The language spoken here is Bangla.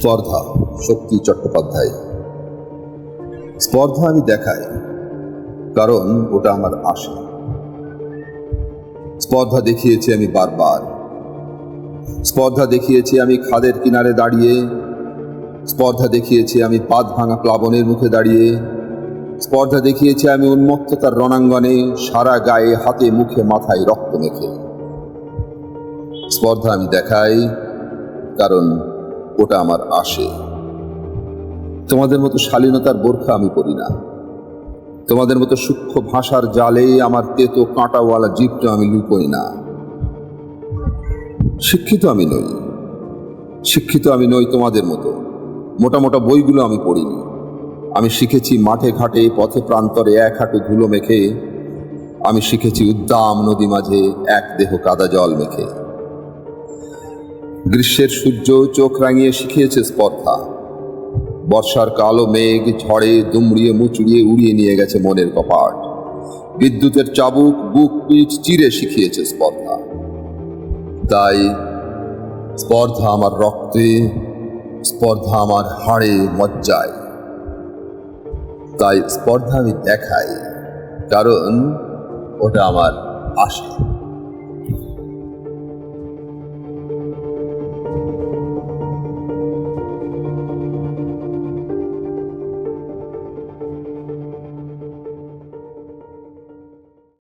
স্পর্ধা, শক্তি চট্টোপাধ্যায়। স্পর্ধা আমি দেখাই, কারণ ওটা আমার আশা। স্পর্ধা দেখিয়েছি আমি বারবার। স্পর্ধা দেখিয়েছি আমি খাদের কিনারে দাঁড়িয়ে। স্পর্ধা দেখিয়েছি আমি পাত ভাঙা প্লাবনের মুখে দাঁড়িয়ে। স্পর্ধা দেখিয়েছি আমি উন্মত্ততার রণাঙ্গনে সারা গায়ে, হাতে, মুখে, মাথায় রক্ত মেখে। স্পর্ধা আমি দেখাই, কারণ ওটা আমার আসে। তোমাদের মতো শালীনতার বোরখা আমি পরি না। তোমাদের মতো সূক্ষ্ম ভাষার জালে আমার তেতো কাঁটাওয়ালা জীবটা আমি লুকোই না। শিক্ষিত আমি নই। শিক্ষিত আমি নই তোমাদের মতো। মোটা মোটা বইগুলো আমি পড়িনি। আমি শিখেছি মাঠে ঘাটে, পথে প্রান্তরে এক হাঁটু ধুলো মেখে। আমি শিখেছি উদ্দাম নদী মাঝে, এক দেহ কাদা জল মেখে। গ্রীষ্মের সূর্য চোখ রাঙিয়ে শিখিয়েছে স্পর্ধা। বর্ষার কালো মেঘ ঝড়ে দুমড়িয়ে মুচড়িয়ে উড়িয়ে নিয়ে গেছে মনের কপাট। বিদ্যুতের চাবুক, বুক পিচ চিরে শিখিয়েছে স্পর্ধা। তাই স্পর্ধা আমার রক্তে, স্পর্ধা আমার হাড়ে মজ্জায়। তাই স্পর্ধা আমি দেখাই, কারণ ওটা আমার আশা।